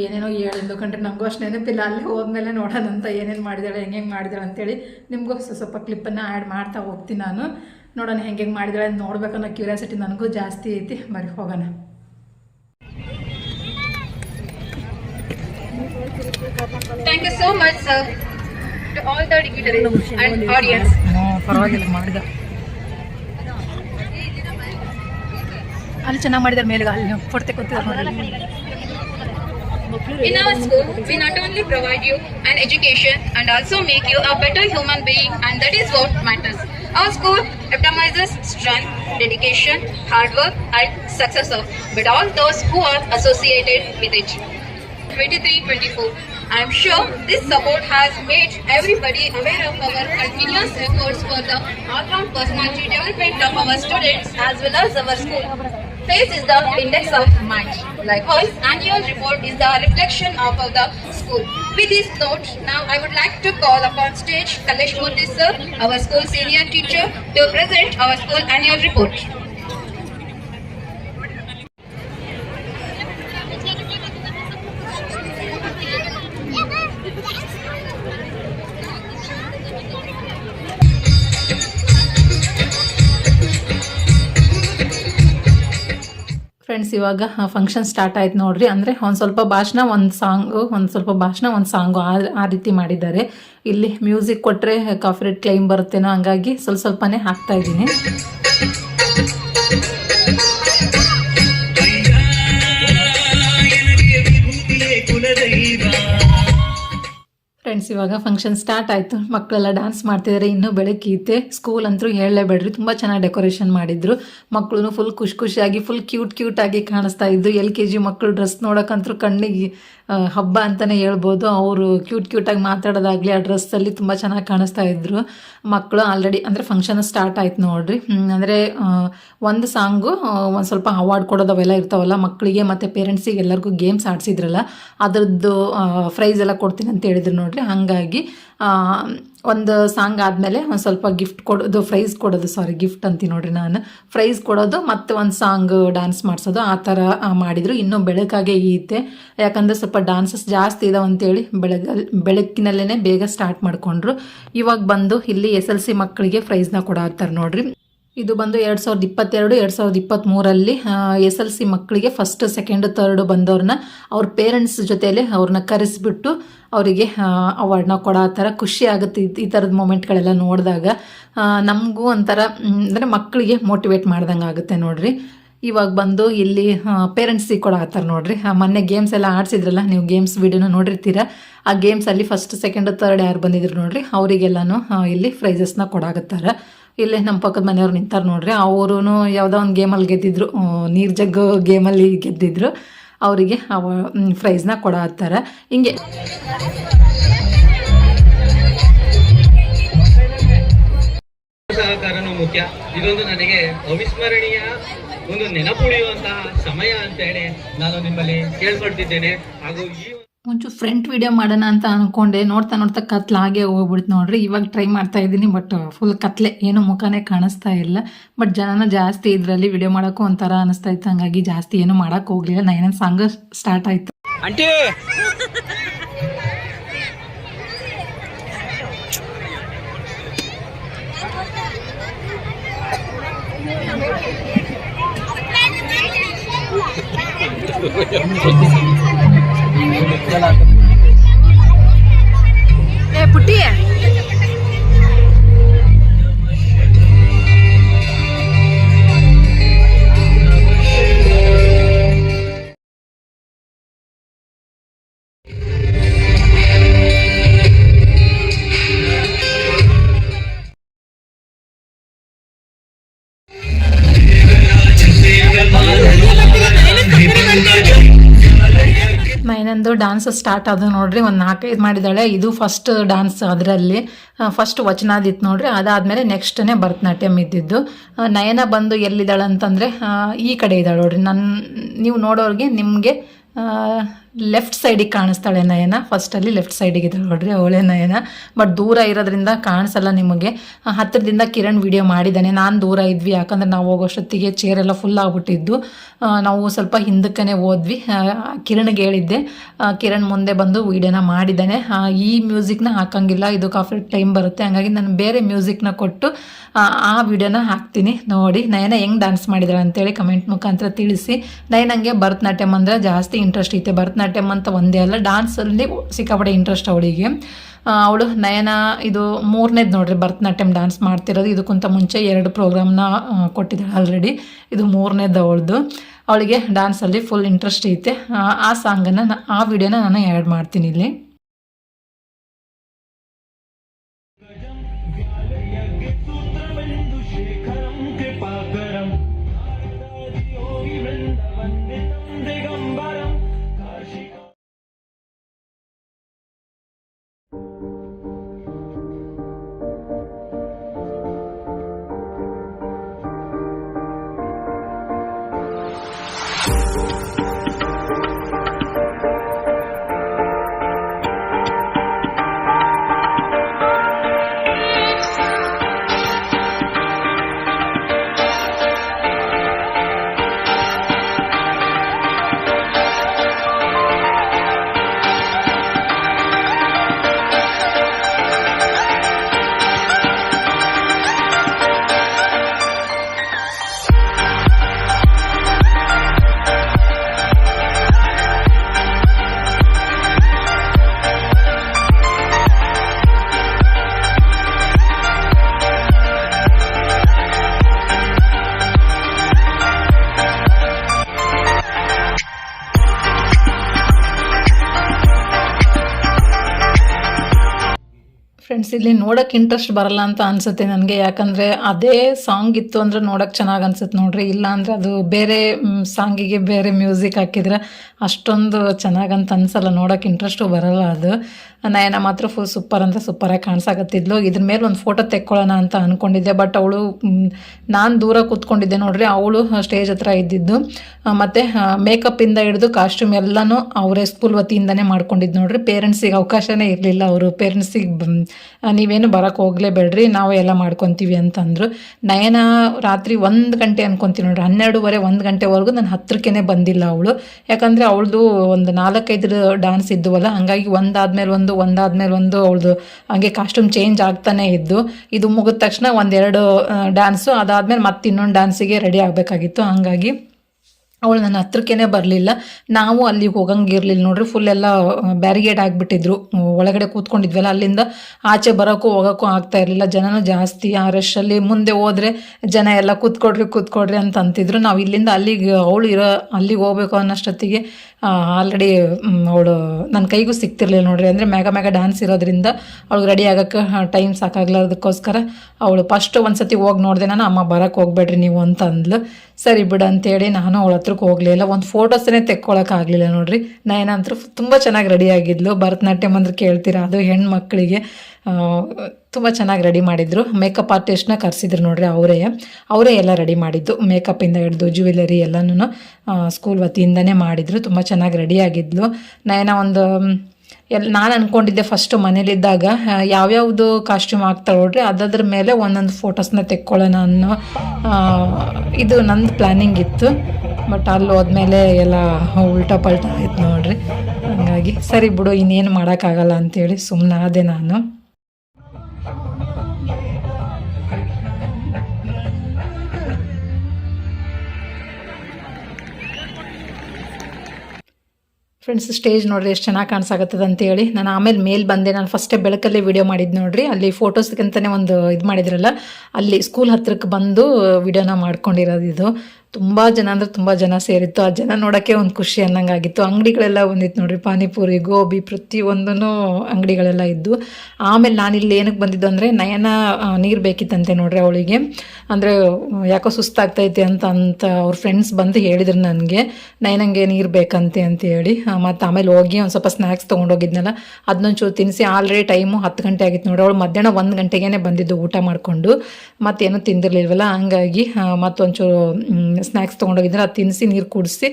ಏನೇನೋ ಹೇಳಿದ್ಲು ಕಂಡ್ರೆ ನಮಗೂ ಅಷ್ಟು ನೆನಪಿಲ್ಲ, ಅಲ್ಲಿ ಹೋದ್ಮೇಲೆ ನೋಡೋಣ ಅಂತ ಏನೇನು ಮಾಡಿದಾಳೆ, ಹೆಂಗೆ ಹೆಂಗೆ ಮಾಡಿದಾಳೆ ಅಂತೇಳಿ. ನಿಮಗೂ ಸ್ವಲ್ಪ ಸ್ವಲ್ಪ ಕ್ಲಿಪ್ಪನ್ನು ಆ್ಯಡ್ ಮಾಡ್ತಾ ಹೋಗ್ತೀನಿ ನಾನು. ನೋಡೋಣ ಹೆಂಗೆ ಹೆಂಗೆ ಮಾಡಿದಾಳೆ ನೋಡ್ಬೇಕನ್ನೋ ಕ್ಯೂರಿಯಾಸಿಟಿ ನನಗೂ ಜಾಸ್ತಿ ಐತಿ. ಬರೀ ಹೋಗೋಣ. Thank you so much, sir, to all the dignitaries and audience. ಪರವಾಗಿಲ್ಲ ಮಾಡಿದ ಅಲ್ಲಿ ಚೆನ್ನಾಗಿ ಮಾಡಿದಾರೆ ಮೇಲೆ ಅಲ್ಲಿ ಕೊಡ್ತೆ In our school, we not only provide you an education and also make you a better human being, and that is what matters. Our school epitomizes strength, dedication, hard work, and success of, but all those who are associated with it. 23-24. I am sure this support has made everybody aware of our continuous efforts for the all-round personality development of our students as well as our school. Face is the index of mind. Likewise, annual report is the reflection of the school. With this note, now I would like to call upon stage Kalesh Murthy sir, our school senior teacher, to present our school annual report. Friends ಇವಾಗ function start ಆಯ್ತು ನೋಡ್ರಿ. ಅಂದರೆ ಒಂದು ಸ್ವಲ್ಪ ಭಾಷಣ, ಒಂದು song ಒಂದು ಸ್ವಲ್ಪ ಭಾಷಣ, ಒಂದು ಸಾಂಗು ಆ ರೀತಿ ಮಾಡಿದ್ದಾರೆ. ಇಲ್ಲಿ ಮ್ಯೂಸಿಕ್ ಕೊಟ್ಟರೆ ಕಾಫಿರೇಟ್ ಕ್ಲೈಮ್ ಬರುತ್ತೇನೋ ಹಂಗಾಗಿ ಸ್ವಲ್ಪ ಸ್ವಲ್ಪನೇ ಹಾಕ್ತಾ ಇದ್ದೀನಿ. ಫ್ರೆಂಡ್ಸ್ ಇವಾಗ ಫಂಕ್ಷನ್ ಸ್ಟಾರ್ಟ್ ಆಯಿತು. ಮಕ್ಕಳೆಲ್ಲ ಡ್ಯಾನ್ಸ್ ಮಾಡ್ತಿದ್ದಾರೆ ಇನ್ನೂ ಬೆಳಕೀತೆ ಸ್ಕೂಲ್ ಅಂತೂ ಹೇಳಲೇಬೇಡ್ರಿ. ತುಂಬ ಚೆನ್ನಾಗಿ ಡೆಕೋರೇಷನ್ ಮಾಡಿದ್ರು. ಮಕ್ಕಳು ಫುಲ್ ಖುಷಿ ಖುಷಿಯಾಗಿ ಫುಲ್ ಕ್ಯೂಟ್ ಕ್ಯೂಟಾಗಿ ಕಾಣಿಸ್ತಾ ಇದ್ದು ಎಲ್ ಕೆ ಜಿ ಮಕ್ಕಳು ಡ್ರೆಸ್ ನೋಡೋಕ್ಕಂತೂ ಕಣ್ಣಿಗೆ ಹಬ್ಬ ಅಂತಲೇ ಹೇಳ್ಬೋದು. ಅವರು ಕ್ಯೂಟ್ ಕ್ಯೂಟಾಗಿ ಮಾತಾಡೋದಾಗಲಿ ಆ ಡ್ರೆಸ್ಸಲ್ಲಿ ತುಂಬ ಚೆನ್ನಾಗಿ ಕಾಣಿಸ್ತಾ ಇದ್ರು. ಮಕ್ಕಳು ಆಲ್ರೆಡಿ ಅಂದರೆ ಫಂಕ್ಷನ್ ಸ್ಟಾರ್ಟ್ ಆಯ್ತು ನೋಡ್ರಿ. ಅಂದರೆ ಒಂದು ಸಾಂಗು ಒಂದು ಸ್ವಲ್ಪ ಅವಾರ್ಡ್ ಕೊಡೋದು ಅವೆಲ್ಲ ಇರ್ತಾವಲ್ಲ, ಮಕ್ಕಳಿಗೆ ಮತ್ತು ಪೇರೆಂಟ್ಸಿಗೆ ಎಲ್ಲರಿಗೂ ಗೇಮ್ಸ್ ಆಡಿಸಿದ್ರಲ್ಲ, ಅದರದ್ದು ಪ್ರೈಸ್ ಎಲ್ಲ ಕೊಡ್ತೀನಿ ಅಂತ ಹೇಳಿದ್ರು ನೋಡ್ರಿ. ಹಾಗಾಗಿ ಒಂದು ಸಾಂಗ್ ಆದಮೇಲೆ ಒಂದು ಸ್ವಲ್ಪ ಗಿಫ್ಟ್ ಕೊಡೋದು ಪ್ರೈಸ್ ಕೊಡೋದು ಸಾರಿ ಗಿಫ್ಟ್ ಅಂತೀನಿ ನೋಡ್ರಿ ನಾನು. ಪ್ರೈಸ್ ಕೊಡೋದು ಮತ್ತೆ ಒಂದು ಸಾಂಗ್ ಡ್ಯಾನ್ಸ್ ಮಾಡಿಸೋದು, ಆ ಥರ ಮಾಡಿದರು. ಇನ್ನೂ ಬೆಳಕಾಗೆ ಈತೆ. ಯಾಕಂದರೆ ಸ್ವಲ್ಪ ಡ್ಯಾನ್ಸಸ್ ಜಾಸ್ತಿ ಇದಾವೆ ಅಂತೇಳಿ ಹೇಳಿ ಬೆಳಕಿನಲ್ಲೇ ಬೇಗ ಸ್ಟಾರ್ಟ್ ಮಾಡಿಕೊಂಡ್ರು. ಇವಾಗ ಬಂದು ಇಲ್ಲಿ ಎಸ್ ಎಲ್ ಸಿ ಮಕ್ಕಳಿಗೆ ಕೊಡತ್ತಾರೆ ನೋಡ್ರಿ. ಇದು ಬಂದು ಎರಡು ಸಾವಿರದ ಇಪ್ಪತ್ತೆರಡು ಎರಡು ಸಾವಿರದ ಇಪ್ಪತ್ತ್ಮೂರಲ್ಲಿ ಎಸ್ ಎಲ್ ಸಿ ಮಕ್ಕಳಿಗೆ ಫಸ್ಟ್ ಸೆಕೆಂಡ್ ತರ್ಡ್ ಬಂದವ್ರನ್ನ ಅವ್ರ ಪೇರೆಂಟ್ಸ್ ಜೊತೆಯಲ್ಲಿ ಅವ್ರನ್ನ ಕರೆಸಿಬಿಟ್ಟು ಅವರಿಗೆ ಅವಾರ್ಡ್ನ ಕೊಡೋ ಥರ ಖುಷಿ ಆಗುತ್ತೆ ಈ- ಥರದ ಮೂಮೆಂಟ್ಗಳೆಲ್ಲ ನೋಡಿದಾಗ. ನಮಗೂ ಒಂಥರ ಅಂದರೆ ಮಕ್ಕಳಿಗೆ ಮೋಟಿವೇಟ್ ಮಾಡ್ದಂಗೆ ಆಗುತ್ತೆ ನೋಡ್ರಿ. ಇವಾಗ ಬಂದು ಇಲ್ಲಿ ಪೇರೆಂಟ್ಸಿಗೆ ಕೊಡಾತ್ತಾರ ನೋಡ್ರಿ. ಆ, ಮೊನ್ನೆ ಗೇಮ್ಸ್ ಎಲ್ಲ ಆಡ್ಸಿದ್ರಲ್ಲ ನೀವು ಗೇಮ್ಸ್ ವಿಡಿಯೋನ ನೋಡಿರ್ತೀರ? ಆ ಗೇಮ್ಸಲ್ಲಿ ಫಸ್ಟ್ ಸೆಕೆಂಡ್ ತರ್ಡ್ ಯಾರು ಬಂದಿದ್ರು ನೋಡ್ರಿ ಅವರಿಗೆಲ್ಲನೂ ಇಲ್ಲಿ ಪ್ರೈಸಸ್ನ ಕೊಡಾಕತ್ತಾರ. ಇಲ್ಲಿ ನಮ್ಮ ಪಕ್ಕದ ಮನೆಯವ್ರು ನಿಂತಾರೆ ನೋಡ್ರಿ. ಅವರು ಯಾವುದೋ ಒಂದು ಗೇಮಲ್ಲಿ ಗೆದ್ದಿದ್ರು. ನೀರು ಜಗ್ಗ ಗೇಮಲ್ಲಿ ಗೆದ್ದಿದ್ರು. ಅವರಿಗೆ ಅವ ಪ್ರೈಸ್ನ ಕೊಡತ್ತಾರ. ಹಿಂಗೆ. ಸಹಕಾರನೂ ಮುಖ್ಯ. ಇದೊಂದು ನನಗೆ ಅವಿಸ್ಮರಣೀಯ ಒಂದು ನೆನಪುಳಿಯುವಂತಹ ಸಮಯ ಅಂತ ಹೇಳಿ ನಾನು ನಿಮ್ಮಲ್ಲಿ ಕೇಳ್ಕೊಳ್ತಿದ್ದೇನೆ ಹಾಗೂ ಈ ಒಂಚೂರು ಫ್ರಂಟ್ ವಿಡಿಯೋ ಮಾಡೋಣ ಅಂತ ಅನ್ಕೊಂಡೆ. ನೋಡ್ತಾ ನೋಡ್ತಾ ಕತ್ಲಾಗೆ ಹೋಗ್ಬಿಡ್ತು ನೋಡ್ರಿ. ಇವಾಗ ಟ್ರೈ ಮಾಡ್ತಾ ಇದ್ದೀನಿ ಬಟ್ ಫುಲ್ ಕತ್ಲೆ. ಏನು ಮುಖನೇ ಕಾಣಿಸ್ತಾ ಇಲ್ಲ. ಬಟ್ ಜನನ ಜಾಸ್ತಿ ಇದರಲ್ಲಿ ವಿಡಿಯೋ ಮಾಡೋಕ್ಕೂ ಒಂಥರ ಅನಿಸ್ತಾ ಇತ್ತು ಹಂಗಾಗಿ ಜಾಸ್ತಿ ಏನು ಮಾಡೋಕೆ ಹೋಗ್ಲಿಲ್ಲ. ನಾ ಏನೋ ಸಾಂಗ್ ಸ್ಟಾರ್ಟ್ ಆಯ್ತು. ಅಂಟಿ ಏ ಪುಟ್ಟಿ. ನೈನಂದು ಡಾನ್ಸ್ ಸ್ಟಾರ್ಟ್ ಆದ ನೋಡ್ರಿ, ಒಂದು ನಾಲ್ಕೈದು ಮಾಡಿದಾಳೆ ಇದು ಫಸ್ಟ್ ಡಾನ್ಸ್ ಅದರಲ್ಲಿ. ಫಸ್ಟ್ ವಚನಾದಿತ್ತು ನೋಡ್ರಿ. ಅದಾದಮೇಲೆ ನೆಕ್ಸ್ಟ್ನೇ ಭರತನಾಟ್ಯಂ ಇದ್ದಿದ್ದು. ನಯನ ಬಂದು ಎಲ್ಲಿದ್ದಾಳೆ ಅಂತಂದರೆ ಈ ಕಡೆ ಇದ್ದಾಳೆ ನೋಡ್ರಿ. ನನ್ನ ನೀವು ನೋಡೋರಿಗೆ ನಿಮಗೆ ಲೆಫ್ಟ್ ಸೈಡಿಗೆ ಕಾಣಿಸ್ತಾಳೆ ನಯನ. ಫಸ್ಟಲ್ಲಿ ಲೆಫ್ಟ್ ಸೈಡಿಗೆ ಇದ್ದಾಳೆ ನೋಡ್ರಿ ಅವಳೆ ನಯನ. ಬಟ್ ದೂರ ಇರೋದ್ರಿಂದ ಕಾಣಿಸಲ್ಲ ನಿಮಗೆ. ಹತ್ತಿರದಿಂದ ಕಿರಣ್ ವಿಡಿಯೋ ಮಾಡಿದ್ದಾನೆ. ನಾನು ದೂರ ಇದ್ವಿ ಯಾಕಂದ್ರೆ ನಾವು ಹೋಗೋಷ್ಟೊತ್ತಿಗೆ ಚೇರ್ ಎಲ್ಲ ಫುಲ್ ಆಗಿಬಿಟ್ಟಿದ್ದು. ನಾವು ಸ್ವಲ್ಪ ಹಿಂದಕ್ಕೆ ಹೋದ್ವಿ. ಕಿರಣ್ಗೆ ಹೇಳಿದ್ದೆ. ಕಿರಣ್ ಮುಂದೆ ಬಂದು ವಿಡಿಯೋನ ಮಾಡಿದ್ದಾನೆ. ಈ ಮ್ಯೂಸಿಕ್ನ ಹಾಕಂಗಿಲ್ಲ. ಇದು ಕಾಫಿ ಟೈಮ್ ಬರುತ್ತೆ. ಹಂಗಾಗಿ ನಾನು ಬೇರೆ ಮ್ಯೂಸಿಕ್ನ ಕೊಟ್ಟು ಆ, ಆ ವಿಡಿಯೋನ ಹಾಕ್ತೀನಿ. ನೋಡಿ ನಯನ ಹೆಂಗೆ ಡ್ಯಾನ್ಸ್ ಮಾಡಿದಾಳೆ ಅಂತೇಳಿ ಕಮೆಂಟ್ ಮುಖಾಂತರ ತಿಳಿಸಿ. ನಯನಂಗೆ ಭರತನಾಟ್ಯಂ ಅಂದರೆ ಜಾಸ್ತಿ ಇಂಟ್ರೆಸ್ಟ್ ಐತೆ. ಭರತನಾಟ್ಯಂ ಅಂತ ಒಂದೇ ಅಲ್ಲ ಡಾನ್ಸಲ್ಲಿ ಸಿಕ್ಕಾಪಟ್ಟೆ ಇಂಟ್ರೆಸ್ಟ್ ಅವಳಿಗೆ. ಅವಳು ನಯನ ಇದು ಮೂರನೇದು ನೋಡ್ರಿ ಭರತನಾಟ್ಯಂ ಡ್ಯಾನ್ಸ್ ಮಾಡ್ತಿರೋದು. ಇದಕ್ಕಿಂತ ಮುಂಚೆ ಎರಡು ಪ್ರೋಗ್ರಾಮ್ನ ಕೊಟ್ಟಿದ್ದಾಳೆ ಆಲ್ರೆಡಿ ಇದು ಮೂರನೇದು ಅವಳದು. ಅವಳಿಗೆ ಡ್ಯಾನ್ಸಲ್ಲಿ ಫುಲ್ ಇಂಟ್ರೆಸ್ಟ್ ಐತೆ. ಆ, ಆ ಸಾಂಗನ್ನು ಆ ವಿಡಿಯೋನ ನಾನು ಆ್ಯಡ್ ಮಾಡ್ತೀನಿ ಇಲ್ಲಿ. ಫ್ರೆಂಡ್ಸ್ ಇಲ್ಲಿ ನೋಡೋಕೆ ಇಂಟ್ರೆಸ್ಟ್ ಬರಲ್ಲ ಅಂತ ಅನ್ಸುತ್ತೆ ನನಗೆ. ಯಾಕಂದರೆ ಅದೇ ಸಾಂಗ್ ಇತ್ತು ಅಂದರೆ ನೋಡೋಕೆ ಚೆನ್ನಾಗಿ ಅನ್ಸುತ್ತೆ ನೋಡ್ರಿ. ಇಲ್ಲ ಅಂದರೆ ಅದು ಬೇರೆ ಸಾಂಗಿಗೆ ಬೇರೆ ಮ್ಯೂಸಿಕ್ ಹಾಕಿದ್ರೆ ಅಷ್ಟೊಂದು ಚೆನ್ನಾಗಂತ ಅನ್ಸಲ್ಲ. ನೋಡೋಕೆ ಇಂಟ್ರೆಸ್ಟು ಬರಲ್ಲ ಅದು. ನಯನ ಮಾತ್ರ ಫುಲ್ ಸೂಪರ್ ಅಂತ ಸೂಪರಾಗಿ ಕಾಣಿಸಾಕತ್ತಿದ್ಲು. ಇದ್ರ ಮೇಲೆ ಒಂದು ಫೋಟೋ ತೆಕ್ಕೊಳ್ಳೋಣ ಅಂತ ಅಂದ್ಕೊಂಡಿದ್ದೆ ಬಟ್ ಅವಳು ನಾನು ದೂರ ಕೂತ್ಕೊಂಡಿದ್ದೆ ನೋಡ್ರಿ. ಅವಳು ಸ್ಟೇಜ್ ಹತ್ರ ಇದ್ದಿದ್ದು. ಮತ್ತೆ ಮೇಕಪ್ಪಿಂದ ಹಿಡಿದು ಕಾಸ್ಟ್ಯೂಮ್ ಎಲ್ಲನೂ ಅವರೇ ಸ್ಕೂಲ್ ವತಿಯಿಂದನೇ ಮಾಡ್ಕೊಂಡಿದ್ದು ನೋಡ್ರಿ. ಪೇರೆಂಟ್ಸಿಗೆ ಅವಕಾಶನೇ ಇರಲಿಲ್ಲ ಅವರು. ಪೇರೆಂಟ್ಸಿಗೆ ನೀವೇನು ಬರೋಕ್ಕೆ ಹೋಗಲೇಬೇಡ್ರಿ ನಾವು ಎಲ್ಲ ಮಾಡ್ಕೊತೀವಿ ಅಂತಂದರು. ನಯನ ರಾತ್ರಿ ಒಂದು ಗಂಟೆ ಅನ್ಕೊಂತೀನಿ ನೋಡ್ರಿ, ಹನ್ನೆರಡೂವರೆ ಒಂದು ಗಂಟೆವರೆಗೂ ನನ್ನ ಹತ್ತಿರಕ್ಕೇ ಬಂದಿಲ್ಲ ಅವಳು. ಯಾಕಂದರೆ ಅವಳದು ಒಂದು ನಾಲ್ಕೈದು ಡ್ಯಾನ್ಸ್ ಇದ್ದುವಲ್ಲ, ಹಾಗಾಗಿ ಒಂದಾದ್ಮೇಲೆ ಒಂದು ಒಂದಾದ್ಮೇಲೆ ಒಂದು ಅವಳದು ಹಂಗೆ ಕಾಸ್ಟ್ಯೂಮ್ ಚೇಂಜ್ ಆಗ್ತಾನೆ ಇದ್ದು. ಇದು ಮುಗಿದ ತಕ್ಷಣ ಒಂದೆರಡು ಡ್ಯಾನ್ಸು ಅದಾದಮೇಲೆ ಮತ್ತೆ ಇನ್ನೊಂದು ಡ್ಯಾನ್ಸಿಗೆ ರೆಡಿ ಆಗಬೇಕಾಗಿತ್ತು. ಹಾಗಾಗಿ ಅವಳು ನನ್ನ ಹತ್ರಕ್ಕೇ ಬರಲಿಲ್ಲ. ನಾವು ಅಲ್ಲಿಗೆ ಹೋಗಂಗಿರಲಿಲ್ಲ ನೋಡ್ರಿ. ಫುಲ್ ಎಲ್ಲ ಬ್ಯಾರಿಗೇಡ್ ಆಗಿಬಿಟ್ಟಿದ್ರು. ಒಳಗಡೆ ಕೂತ್ಕೊಂಡಿದ್ವಲ್ಲ, ಅಲ್ಲಿಂದ ಆಚೆ ಬರೋಕ್ಕೂ ಹೋಗೋಕ್ಕೂ ಆಗ್ತಾ ಇರಲಿಲ್ಲ. ಜನನು ಜಾಸ್ತಿ, ಆ ರಶಲ್ಲಿ ಮುಂದೆ ಹೋದ್ರೆ ಜನ ಎಲ್ಲ ಕೂತ್ಕೊಡ್ರಿ ಕೂತ್ಕೊಡ್ರಿ ಅಂತ ಅಂತಿದ್ರು. ನಾವು ಇಲ್ಲಿಂದ ಅಲ್ಲಿಗೆ, ಅವಳು ಇರೋ, ಅಲ್ಲಿಗೆ ಹೋಗ್ಬೇಕು ಅನ್ನೋಷ್ಟೊತ್ತಿಗೆ ಆಲ್ರೆಡಿ ಅವಳು ನನ್ನ ಕೈಗೂ ಸಿಗ್ತಿರ್ಲಿಲ್ಲ ನೋಡ್ರಿ. ಅಂದರೆ ಮ್ಯಾಗ ಮ್ಯಾಗ ಡ್ಯಾನ್ಸ್ ಇರೋದ್ರಿಂದ ಅವಳಿಗೆ ರೆಡಿ ಆಗೋಕ್ಕೆ ಟೈಮ್ ಸಾಕಾಗ್ಲಾರ್ದಕ್ಕೋಸ್ಕರ ಅವಳು ಫಸ್ಟ್ ಒಂದು ಸತಿ ಹೋಗಿ ನೋಡಿದೆ, ನಾನು ಅಮ್ಮ ಬರೋಕ್ಕೆ ಹೋಗ್ಬೇಡ್ರಿ ನೀವು ಅಂತ ಅಂದ್ಲು ಸರಿ ಬಿಡು ಅಂತೇಳಿ ನಾನು ಅವಳ ಹತ್ರಕ್ಕೆ ಹೋಗಲಿಲ್ಲ ಒಂದು ಫೋಟೋಸನ್ನೇ ತೆಕ್ಕೊಳಕ್ಕಾಗಲಿಲ್ಲ ನೋಡ್ರಿ. ನಯನಂತರೂ ತುಂಬ ಚೆನ್ನಾಗಿ ರೆಡಿ ಆಗಿದ್ಲು. ಭರತನಾಟ್ಯಂ ಅಂದ್ರೆ ಕೇಳ್ತೀರಾ ಅದು ಹೆಣ್ಮಕ್ಳಿಗೆ. ತುಂಬ ಚೆನ್ನಾಗಿ ರೆಡಿ ಮಾಡಿದ್ರು. ಮೇಕಪ್ ಆರ್ಟಿಸ್ಟ್ನ ಕರೆಸಿದ್ರು ನೋಡ್ರಿ ಅವರೇ. ಅವರೇ ಎಲ್ಲ ರೆಡಿ ಮಾಡಿದ್ದು. ಮೇಕಪ್ಪಿಂದ ಹಿಡಿದು ಜ್ಯುವೆಲರಿ ಎಲ್ಲನೂ ಸ್ಕೂಲ್ ವತಿಯಿಂದನೇ ಮಾಡಿದ್ರು. ತುಂಬ ಚೆನ್ನಾಗಿ ರೆಡಿ ಆಗಿದ್ಲು. ನಯನ ಒಂದು ಎಲ್, ನಾನು ಅಂದ್ಕೊಂಡಿದ್ದೆ ಫಸ್ಟು ಮನೇಲಿದ್ದಾಗ ಯಾವ್ಯಾವುದು ಕಾಸ್ಟ್ಯೂಮ್ ಹಾಕ್ತಾ ನೋಡ್ರಿ ಅದಾದ್ರ ಮೇಲೆ ಒಂದೊಂದು ಫೋಟೋಸ್ನ ತೆಕ್ಕೊಳ್ಳೋಣ ಅನ್ನೋ ಇದು ನಂದು ಪ್ಲ್ಯಾನಿಂಗ್ ಇತ್ತು. ಬಟ್ ಅಲ್ಲಿ ಹೋದ್ಮೇಲೆ ಎಲ್ಲ ಉಲ್ಟಾ ಪಲ್ಟಾ ಆಯ್ತು ನೋಡ್ರಿ. ಹಂಗಾಗಿ ಸರಿ ಬಿಡು, ಇನ್ನೇನು ಮಾಡೋಕ್ಕಾಗಲ್ಲ ಅಂತೇಳಿ ಸುಮ್ಮನಾದೆ ನಾನು. ಫ್ರೆಂಡ್ಸ್ ಸ್ಟೇಜ್ ನೋಡ್ರಿ, ಎಷ್ಟು ಚೆನ್ನಾಗಿ ಕಾಣಿಸಾಕತ್ತದ ಅಂತೇಳಿ. ನಾನು ಆಮೇಲೆ ಮೇಲ್ ಬಂದೆ. ನಾನು ಫಸ್ಟೇ ಬೆಳಕಲ್ಲೇ ವಿಡಿಯೋ ಮಾಡಿದ್ದು ನೋಡ್ರಿ. ಅಲ್ಲಿ ಫೋಟೋಸ್ಗಿಂತಲೇ ಒಂದು ಇದು ಮಾಡಿದ್ರಲ್ಲ, ಅಲ್ಲಿ ಸ್ಕೂಲ್ ಹತ್ರಕ್ಕೆ ಬಂದು ವಿಡಿಯೋನ ಮಾಡ್ಕೊಂಡಿರೋದು ಇದು. ತುಂಬ ಜನ ಅಂದ್ರೆ ತುಂಬ ಜನ ಸೇರಿತ್ತು. ಆ ಜನ ನೋಡೋಕ್ಕೆ ಒಂದು ಖುಷಿ ಅನ್ನಂಗಾಗಿತ್ತು. ಅಂಗಡಿಗಳೆಲ್ಲ ಬಂದಿತ್ತು ನೋಡ್ರಿ. ಪಾನಿಪುರಿ, ಗೋಬಿ ಪ್ರತಿಯೊಂದೂ ಅಂಗಡಿಗಳೆಲ್ಲ ಇದ್ದು. ಆಮೇಲೆ ನಾನು ಇಲ್ಲಿ ಏನಕ್ಕೆ ಬಂದಿದ್ದು ಅಂದರೆ ನಯನ ನೀರು ಬೇಕಿತ್ತಂತೆ ನೋಡ್ರಿ ಅವಳಿಗೆ. ಅಂದರೆ, ಯಾಕೋ ಸುಸ್ತಾಗ್ತೈತೆ ಅಂತ ಅಂತ ಅವ್ರ ಫ್ರೆಂಡ್ಸ್ ಬಂದು ಹೇಳಿದ್ರು ನನಗೆ. ನಯನಂಗೆ ನೀರು ಬೇಕಂತೆ ಅಂತ ಹೇಳಿ. ಮತ್ತು ಆಮೇಲೆ ಹೋಗಿ ಒಂದು ಸ್ವಲ್ಪ ಸ್ನ್ಯಾಕ್ಸ್ ತೊಗೊಂಡೋಗಿದ್ನಲ್ಲ ಅದನ್ನೊಂಚೂರು ತಿನ್ನಿಸಿ ಆಲ್ರೆಡಿ ಟೈಮು ಹತ್ತು ಗಂಟೆ ಆಗಿತ್ತು ನೋಡಿ ಅವಳು ಮಧ್ಯಾಹ್ನ ಒಂದು ಗಂಟೆಗೇ ಬಂದಿದ್ದು ಊಟ ಮಾಡಿಕೊಂಡು. ಮತ್ತೇನು ತಿಂದಿರಲಿಲ್ವಲ್ಲ? ಹಂಗಾಗಿ ಮತ್ತೊಂಚೂರು ಸ್ನ್ಯಾಕ್ಸ್ ತೊಗೊಂಡೋಗಿದ್ರೆ ಅದು ತಿನ್ನಿಸಿ ನೀರು ಕುಡಿಸಿ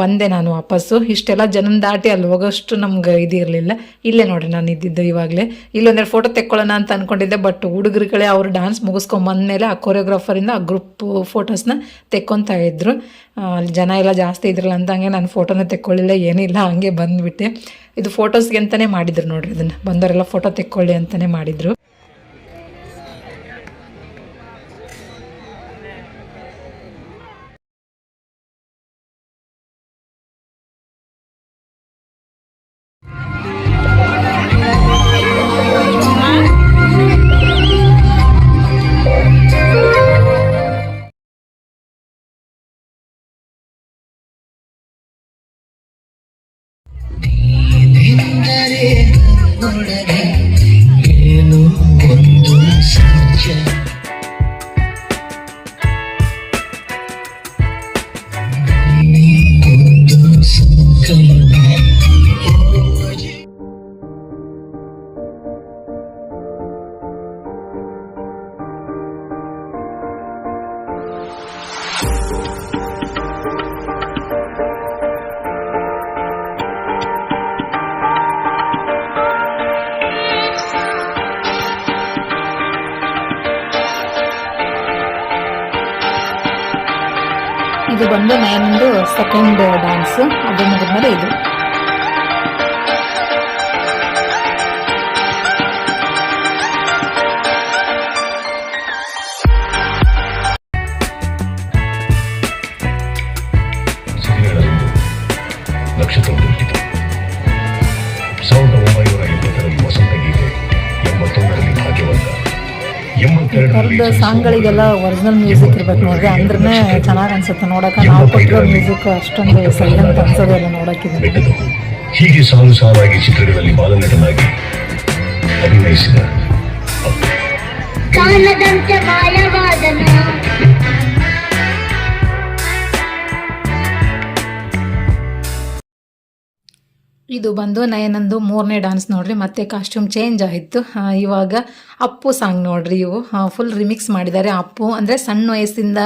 ಬಂದೆ ನಾನು ವಾಪಸ್ಸು. ಇಷ್ಟೆಲ್ಲ ಜನನ ದಾಟಿ ಅಲ್ಲಿ ಹೋಗೋಷ್ಟು ನಮ್ಗೆ ಇದಿರಲಿಲ್ಲ ಇಲ್ಲೇ ನೋಡಿ ನಾನು ಇದ್ದಿದ್ದು ಇವಾಗಲೇ. ಇಲ್ಲೊಂದೆರಡು ಫೋಟೋ ತೆಕ್ಕೊಳ್ಳೋಣ ಅಂತ ಅಂದ್ಕೊಂಡಿದ್ದೆ ಬಟ್ ಹುಡುಗರುಗಳೇ ಅವ್ರು ಡ್ಯಾನ್ಸ್ ಮುಗಿಸ್ಕೊಂಬಂದ್ಮೇಲೆ ಆ ಕೊರಿಯೋಗ್ರಾಫರಿಂದ ಆ ಗ್ರೂಪ್ ಫೋಟೋಸ್ನ ತೆಕ್ಕೊತಾ ಇದ್ದರು ಅಲ್ಲಿ ಜನ ಎಲ್ಲ ಜಾಸ್ತಿ ಇದ್ರಲ್ಲ ಅಂತ ಹಂಗೆ ನಾನು ಫೋಟೋನ ತೆಕ್ಕೊಳ್ಳಿಲ್ಲ ಏನಿಲ್ಲ ಹಂಗೆ ಬಂದುಬಿಟ್ಟೆ. ಇದು ಫೋಟೋಸ್ಗೆ ಅಂತಲೇ ಮಾಡಿದ್ರು ನೋಡ್ರಿ ಇದನ್ನು. ಬಂದವರೆಲ್ಲ ಫೋಟೋ ತೆಕ್ಕೊಳ್ಳಿ ಅಂತಲೇ ಮಾಡಿದರು. ಕರ್ದ ಸಾಂಗ್ಗಳಿಗೆಲ್ಲ ಒರಿಜಿನಲ್ ಮ್ಯೂಸಿಕ್ ಇರ್ಬೇಕು ನೋಡ್ರಿ. ಅಂದ್ರೆ ಚೆನ್ನಾಗಿ ಅನ್ಸುತ್ತೆ. ನೋಡಕ್ಕೆ ನಾವು ಕೊಟ್ಟಿರೋ ಮ್ಯೂಸಿಕ್ ಅಷ್ಟೊಂದು ಸೈಲೆಂಟ್ ಅನ್ಸೋದೆಲ್ಲ ನೋಡೋಕ್ಕಿದೆ ಹೀಗೆ ಸಾಲು ಸಾಲಾಗಿ ಚಿತ್ರಗಳಲ್ಲಿ ಬಾಲನಟನಾಗಿ ಅಭಿನಯಿಸಿದ ಅಪ್ಪು. ಕಾಲದಂತೆ ಇದು ಬಂದು ನಯನಂದು ಮೂರನೇ ಡಾನ್ಸ್ ನೋಡ್ರಿ, ಮತ್ತೆ ಕಾಸ್ಟ್ಯೂಮ್ ಚೇಂಜ್ ಆಯಿತು. ಇವಾಗ ಅಪ್ಪು ಸಾಂಗ್ ನೋಡ್ರಿ ಇವು. ಫುಲ್ ರಿಮಿಕ್ಸ್ ಮಾಡಿದ್ದಾರೆ ಅಪ್ಪು. ಅಂದರೆ ಸಣ್ಣ ವಯಸ್ಸಿಂದ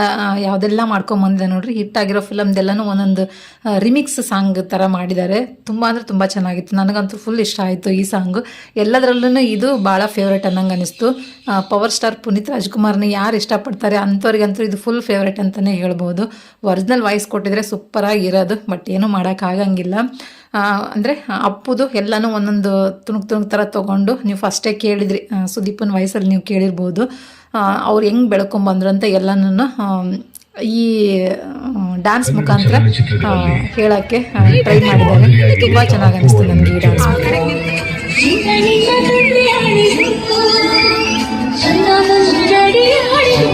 ಯಾವುದೆಲ್ಲ ಮಾಡ್ಕೊಂಬಂದಿದೆ ನೋಡ್ರಿ ಹಿಟ್ ಆಗಿರೋ ಫಿಲಮ್ದೆಲ್ಲನೂ ಒಂದೊಂದು ರಿಮಿಕ್ಸ್ ಸಾಂಗ್ ಥರ ಮಾಡಿದ್ದಾರೆ. ತುಂಬ ಅಂದರೆ ತುಂಬ ಚೆನ್ನಾಗಿತ್ತು. ನನಗಂತೂ ಫುಲ್ ಇಷ್ಟ ಆಯಿತು ಈ ಸಾಂಗು ಎಲ್ಲದರಲ್ಲೂ ಇದು ಭಾಳ ಫೇವ್ರೇಟ್ ಅನ್ನಂಗೆ ಅನಿಸ್ತು. ಪವರ್ ಸ್ಟಾರ್ ಪುನೀತ್ ರಾಜ್ಕುಮಾರ್ನ ಯಾರು ಇಷ್ಟಪಡ್ತಾರೆ ಅಂಥವ್ರಿಗಂತೂ ಇದು ಫುಲ್ ಫೇವ್ರೇಟ್ ಅಂತಲೇ ಹೇಳ್ಬೋದು. ಒರಿಜಿನಲ್ ವಾಯ್ಸ್ ಕೊಟ್ಟಿದ್ರೆ ಸೂಪರಾಗಿ ಬಟ್ ಏನೂ ಮಾಡೋಕ್ಕಾಗಂಗಿಲ್ಲ ಅಂದರೆ ಅಪ್ಪುದು ಎಲ್ಲನೂ ಒಂದೊಂದು ತುಣುಕ್ ತುಣುಕ್ ಥರ ತೊಗೊಂಡು ನೀವು ಫಸ್ಟೇ ಕೇಳಿದ್ರಿ. ಸುದೀಪನ ವಯಸ್ಸಲ್ಲಿ ನೀವು ಕೇಳಿರ್ಬೋದು. ಅವ್ರು ಹೆಂಗೆ ಬೆಳ್ಕೊಂಬಂದ್ರು ಅಂತ ಎಲ್ಲನೂ ಈ ಡ್ಯಾನ್ಸ್ ಮುಖಾಂತರ ಹೇಳಕ್ಕೆ ಟ್ರೈ ಮಾಡಿದ್ದಾರೆ. ತುಂಬ ಚೆನ್ನಾಗಿ ಅನಿಸ್ತು ನನಗೆ ಈ ಡ್ಯಾನ್ಸ್ ನಯನ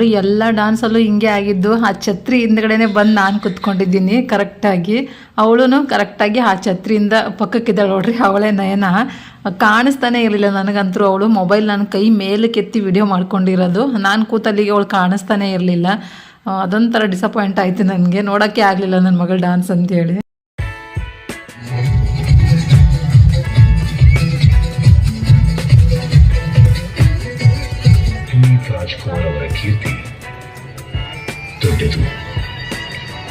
ನೋಡ್ರಿ, ಎಲ್ಲ ಡಾನ್ಸಲ್ಲೂ ಹಿಂಗೆ ಆಗಿದ್ದು, ಆ ಛತ್ರಿ ಹಿಂದ್ಗಡೆನೆ ಬಂದು ನಾನು ಕುತ್ಕೊಂಡಿದ್ದೀನಿ ಕರೆಕ್ಟಾಗಿ ಅವಳು ಕರೆಕ್ಟಾಗಿ ಆ ಛತ್ರಿಯಿಂದ ಪಕ್ಕಕ್ಕಿದ್ದಾಳೆ ನೋಡ್ರಿ, ಅವಳೇ ನಯನ. ಕಾಣಿಸ್ತಾನೆ ಇರಲಿಲ್ಲ ನನಗಂತೂ ಅವಳು ಮೊಬೈಲ್ ನನ್ನ ಕೈ ಮೇಲೆ ಎತ್ತಿ ವಿಡಿಯೋ ಮಾಡ್ಕೊಂಡಿರೋದು. ನಾನು ಕೂತಲ್ಲಿಗೆ ಅವಳು ಕಾಣಿಸ್ತಾನೆ ಇರಲಿಲ್ಲ. ಅದೊಂಥರ ಡಿಸಪಾಯಿಂಟ್ ಆಯಿತು ನನಗೆ, ನೋಡೋಕ್ಕೆ ಆಗಲಿಲ್ಲ ನನ್ನ ಮಗಳ ಡಾನ್ಸ್ ಅಂತೇಳಿ. ಅವರ ಕೀರ್ತಿ ದೊಡ್ಡದು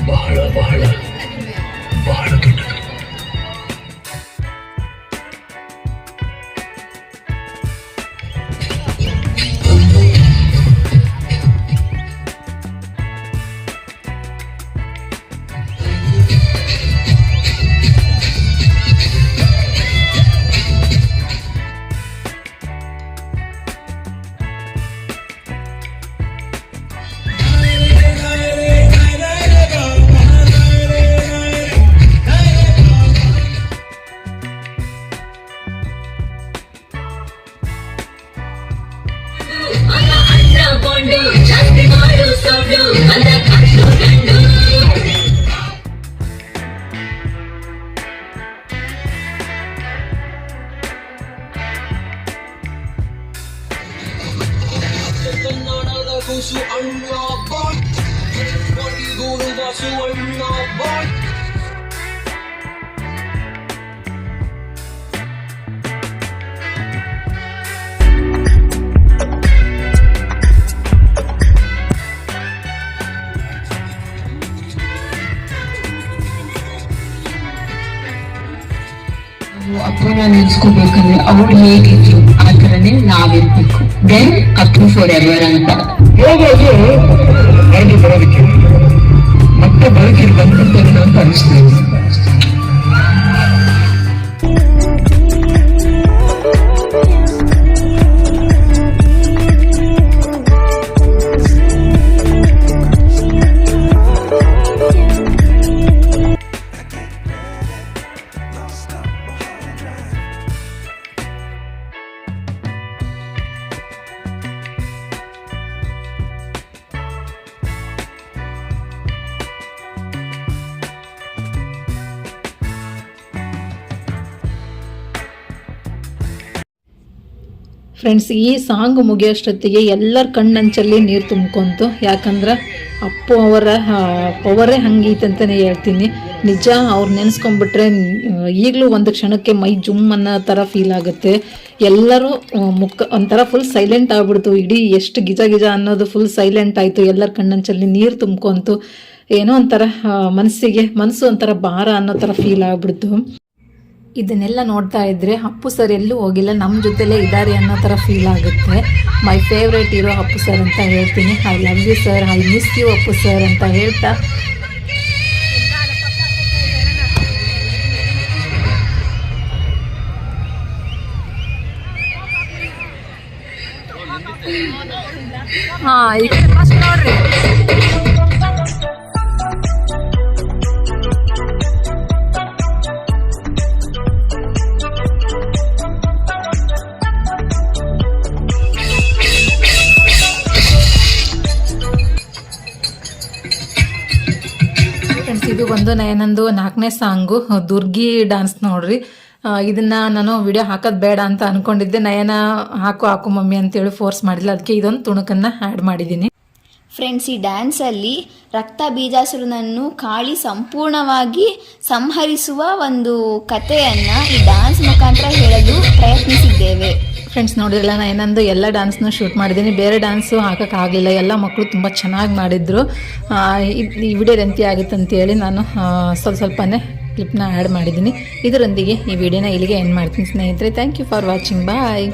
ಬಹಳ ಬಹಳ ಬಹಳ ಕನ್ನಡದ ಕೂಸು ಅಣ್ಣ ಬಾಯ್ ಬಡಿಗೂರು ಬಸು ಅಣ್ಣ ಬಾಯ್ ಅಪ್ಪನ ನೆನ್ಸ್ಕೋಬೇಕಂದ್ರೆ ಅವ್ರು ಹೇಗಿದ್ರು ಆ ಥರನೇ ನಾವಿರ್ಬೇಕು ದೆನ್ ಅಪ್ಪು ಫಾರ್ ಎವರ್ ಅಂತ ಹೋಗೋದು ಮರಳಿ ಬರೋದಕ್ಕೆ. ಮತ್ತೆ ಬದುಕಿಗೆ ಬಂದ್ಬಿಡ್ತೇನೆ ಅಂತ ಅನಿಸ್ತೇನೆ ಫ್ರೆಂಡ್ಸ್ ಈ ಸಾಂಗ್ ಮುಗಿಯೋಷ್ಟೊತ್ತಿಗೆ ಎಲ್ಲರ ಕಣ್ಣಂಚಲ್ಲಿ ನೀರು ತುಂಬ್ಕೊಂತು. ಯಾಕಂದ್ರೆ ಅಪ್ಪು ಅವರ ಪವರೇ ಹಂಗೈತೆ ಅಂತಲೇ ಹೇಳ್ತೀನಿ. ನಿಜ ಅವ್ರು ನೆನೆಸ್ಕೊಂಡ್ಬಿಟ್ರೆ ಈಗಲೂ ಒಂದು ಕ್ಷಣಕ್ಕೆ ಮೈ ಜುಮ್ ಅನ್ನೋ ಥರ ಫೀಲ್ ಆಗುತ್ತೆ. ಎಲ್ಲರೂ ಮುಖ, ಒಂಥರ ಫುಲ್ ಸೈಲೆಂಟ್ ಆಗ್ಬಿಡ್ತು. ಇಡೀ ಎಷ್ಟು ಗಿಜ ಗಿಜ ಅನ್ನೋದು ಫುಲ್ ಸೈಲೆಂಟ್ ಆಯಿತು. ಎಲ್ಲರ ಕಣ್ಣಂಚಲ್ಲಿ ನೀರು ತುಂಬ್ಕೊಂತು. ಏನೋ ಒಂಥರ ಮನಸ್ಸಿಗೆ ಮನಸ್ಸು ಒಂಥರ ಭಾರ ಅನ್ನೋ ಥರ ಫೀಲ್ ಆಗ್ಬಿಡ್ತು. ಇದನ್ನೆಲ್ಲ ನೋಡ್ತಾ ಇದ್ರೆ, ಅಪ್ಪು ಸರ್ ಎಲ್ಲೂ ಹೋಗಿಲ್ಲ ನಮ್ಮ ಜೊತೆಲೇ ಇದ್ದಾರೆ ಅನ್ನೋ ಥರ ಫೀಲ್ ಆಗುತ್ತೆ. ಮೈ ಫೇವ್ರೇಟ್ ಇರೋ ಅಪ್ಪು ಸರ್ ಅಂತ ಹೇಳ್ತೀನಿ. I love you sir I miss you Appu sir ಅಂತ ಹೇಳ್ತಾ. ಹಾಂ ಈಗ ಫಸ್ಟ್ ನೋಡ್ರಿ ಇದು ಒಂದು ನಯನಂದು ನಾಲ್ಕನೇ ಸಾಂಗು, ದುರ್ಗಿ ಡ್ಯಾನ್ಸ್ ನೋಡ್ರಿ. ಇದನ್ನ ನಾನು ವಿಡಿಯೋ ಹಾಕೋದು ಬೇಡ ಅಂತ ಅನ್ಕೊಂಡಿದ್ದೆ. ನಯನ ಹಾಕು ಹಾಕು ಮಮ್ಮಿ ಅಂತೇಳಿ ಫೋರ್ಸ್ ಮಾಡಿಲ್ಲ ಅದಕ್ಕೆ ಇದೊಂದು ತುಣುಕನ್ನ ಆ್ಯಡ್ ಮಾಡಿದ್ದೀನಿ. ಫ್ರೆಂಡ್ಸ್ ಈ ಡ್ಯಾನ್ಸಲ್ಲಿ ರಕ್ತ ಬೀಜಾಸುರನನ್ನು ಕಾಳಿ ಸಂಪೂರ್ಣವಾಗಿ ಸಂಹರಿಸುವ ಒಂದು ಕಥೆಯನ್ನು ಈ ಡ್ಯಾನ್ಸ್ ಮುಖಾಂತರ ಹೇಳಲು ಪ್ರಯತ್ನಿಸಿದ್ದೇವೆ. ಫ್ರೆಂಡ್ಸ್ ನೋಡಿರಲ್ಲ ಏನಂದು ಎಲ್ಲ ಡ್ಯಾನ್ಸ್ನ ಶೂಟ್ ಮಾಡಿದ್ದೀನಿ. ಬೇರೆ ಡ್ಯಾನ್ಸು ಹಾಕೋಕ್ಕಾಗಲಿಲ್ಲ ಎಲ್ಲ ಮಕ್ಕಳು ತುಂಬ ಚೆನ್ನಾಗಿ ಮಾಡಿದರು. ಈ ವಿಡಿಯೋ ರೆಂತಿ ಆಗಿತ್ತು ಅಂತೇಳಿ ನಾನು ಸ್ವಲ್ಪ ಸ್ವಲ್ಪನೇ ಕ್ಲಿಪ್ನ ಆ್ಯಡ್ ಮಾಡಿದ್ದೀನಿ. ಇದರೊಂದಿಗೆ ಈ ವಿಡಿಯೋನ ಇಲ್ಲಿಗೆ ಎಂಡ್ ಮಾಡ್ತೀನಿ ಸ್ನೇಹಿತರೆ. Thank you for watching bye